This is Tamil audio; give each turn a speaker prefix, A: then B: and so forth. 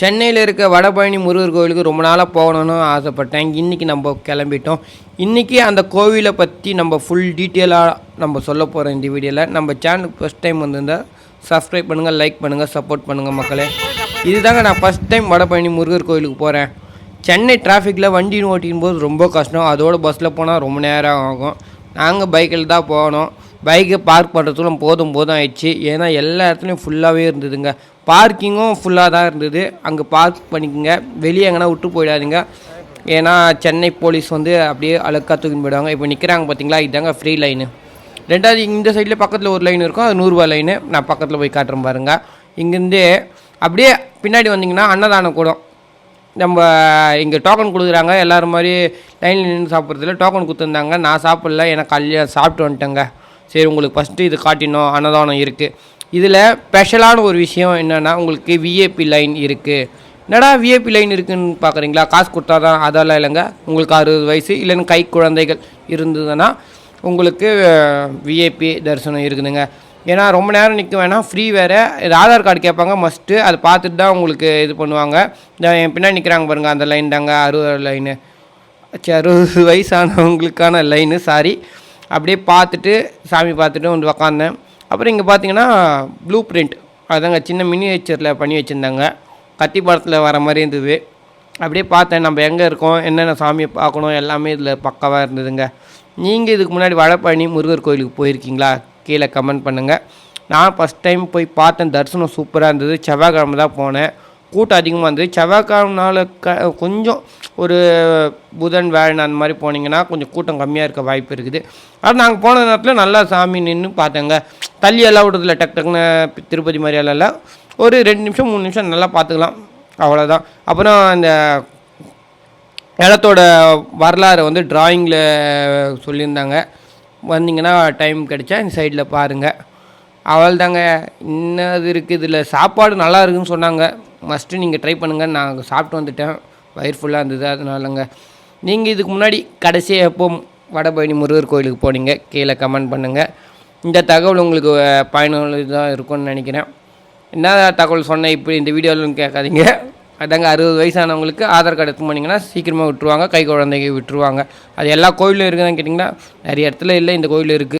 A: சென்னையில் இருக்க வடபழனி முருகர் கோவிலுக்கு ரொம்ப நாளாக போகணும்னு ஆசைப்பட்டேன். இன்றைக்கி நம்ம கிளம்பிட்டோம். இன்றைக்கி அந்த கோவிலை பற்றி நம்ம ஃபுல் டீட்டெயிலாக நம்ம சொல்ல போகிறோம் இந்த வீடியோவில் நம்ம சேனலுக்கு ஃபஸ்ட் டைம் வந்திருந்தால் சப்ஸ்கிரைப் பண்ணுங்கள் லைக் பண்ணுங்கள் சப்போர்ட் பண்ணுங்கள் மக்களே. இதுதாங்க நான் ஃபஸ்ட் டைம் வடபழனி முருகர் கோவிலுக்கு போகிறேன் சென்னை டிராஃபிக்கில் வண்டின்னு ஓட்டிக்கும் போது ரொம்ப கஷ்டம். அதோட பஸ்ஸில் போனால் ரொம்ப நேரம் ஆகும். நாங்கள் பைக்கில் தான் போனோம் பைக்கை பார்க் பண்ணுறதுக்குள்ள போதும் போதும் ஆயிடுச்சு. ஏன்னா எல்லா இடத்துலையும் ஃபுல்லாகவே இருந்ததுங்க. பார்க்கிங்கும் ஃபுல்லாக தான் இருந்தது. அங்கே பார்க் பண்ணிக்கோங்க. வெளியே எங்கன்னா விட்டு போயிடாதீங்க. ஏன்னா சென்னை போலீஸ் வந்து அப்படியே அழுக்காக தூக்கின்னு போயிடுவாங்க. இப்போ நிற்கிறாங்க பார்த்தீங்களா இதாங்க ஃப்ரீ லைனு ரெண்டாவது இந்த சைடில் பக்கத்தில் ஒரு லைன் இருக்கும். அது நூறுரூவா லைனு நான் பக்கத்தில் போய் காட்டுறேன் பாருங்கள் இங்கேருந்து அப்படியே பின்னாடி வந்தீங்கன்னா அன்னதானம் கூடம். நம்ம இங்கே டோக்கன் கொடுக்குறாங்க. எல்லோரும் மாதிரி லைனில் நின்று சாப்பிட்றதுல டோக்கன் கொடுத்துருந்தாங்க. நான் சாப்பிட்ல. எனக்கு கல்யாணம் சாப்பிட்டு வந்துட்டேங்க. சரி உங்களுக்கு ஃபஸ்ட்டு இது காட்டினோம் அன்னதானம் இருக்குது இதில் ஸ்பெஷலான ஒரு விஷயம் என்னென்னா உங்களுக்கு விஏபி லைன் இருக்குது என்னடா விஏபி லைன் இருக்குதுன்னு பார்க்குறீங்களா காசு கொடுத்தா தான் அதெல்லாம் இல்லைங்க. உங்களுக்கு அறுபது வயசு இல்லைன்னு கை குழந்தைகள் இருந்ததுன்னா உங்களுக்கு விஏபி தரிசனம் இருக்குதுங்க. ஏன்னா ரொம்ப நேரம் நிற்க வேணாம் ஃப்ரீ வேறு. இது ஆதார் கார்டு கேட்பாங்க மஸ்ட்டு அதை பார்த்துட்டு தான் உங்களுக்கு இது பண்ணுவாங்க. இந்த என் பின்னாடி நிற்கிறாங்க பாருங்கள் அந்த லைன் தாங்க அறுபது லைனு சரி அறுபது வயசானவங்களுக்கான லைனு சாரி அப்படியே பார்த்துட்டு சாமி பார்த்துட்டு வந்து உக்காந்தேன். அப்புறம் இங்கே பார்த்தீங்கன்னா ப்ளூ பிரிண்ட் அதாங்க சின்ன மினியேச்சரில் பண்ணி வச்சுருந்தாங்க. கத்தி படத்தில் வர மாதிரி இருந்தது. அப்படியே பார்த்தேன் நம்ம எங்கே இருக்கோம் என்னென்ன சாமியை பார்க்கணும் எல்லாமே இதில் பக்காவாக இருந்ததுங்க. நீங்கள் இதுக்கு முன்னாடி வடப்பழனி முருகர் கோயிலுக்கு போயிருக்கீங்களா? கீழே கமெண்ட் பண்ணுங்கள் நான் ஃபஸ்ட் டைம் போய் பார்த்தேன் தரிசனம் சூப்பராக இருந்தது. செவ்வாய்க்கிழமை தான் போனேன். கூட்டம் அதிகமாக இருந்தது. செவ்வாய்க்கிழமனால க கொஞ்சம் ஒரு புதன் வேழன் அந்த மாதிரி போனீங்கன்னா கொஞ்சம் கூட்டம் கம்மியாக இருக்க வாய்ப்பு இருக்குது. ஆனால் நாங்கள் போன நேரத்தில் நல்லா சாமி நின்று பார்த்தேங்க. தள்ளி எல்லாம் விடுறதில்ல டக் டக்குன்னு திருப்பதி மாதிரி எல்லாம். ஒரு ரெண்டு நிமிஷம் மூணு நிமிஷம் நல்லா பார்த்துக்கலாம். அவ்வளோதான் அப்புறம் அந்த இடத்தோட வரலாறு வந்து ட்ராயிங்கில் சொல்லியிருந்தாங்க. வந்தீங்கன்னா டைம் கிடைச்சா இந்த சைடில் பாருங்கள் அவள் தாங்க இன்னது இருக்குது. இதில் சாப்பாடு நல்லா இருக்குன்னு சொன்னாங்க. மஸ்ட்டு நீங்கள் ட்ரை பண்ணுங்கள் நான் சாப்பிட்டு வந்துட்டேன். வயிறு ஃபுல்லாக இருந்தது. அதனாலங்க நீங்கள் இதுக்கு முன்னாடி கடைசியாக எப்போ வடபழனி முருகர் கோயிலுக்கு போனீங்க? கீழே கமெண்ட் பண்ணுங்கள் இந்த தகவல் உங்களுக்கு பயனுள்ளதாக இருக்கும்னு நினைக்கிறேன். என்ன தகவல் சொன்னேன்? இப்படி இந்த வீடியோவில் கேட்காதீங்க. அதாங்க அறுபது வயசானவங்களுக்கு ஆதார் கார்டு எடுத்து போனீங்கன்னா சீக்கிரமாக விட்டுருவாங்க. கை குழந்தைங்க விட்டுருவாங்க. அது எல்லா கோயிலும் இருக்குதுன்னு கேட்டிங்கன்னா நிறைய இடத்துல இல்லை. இந்த கோயில் இருக்குது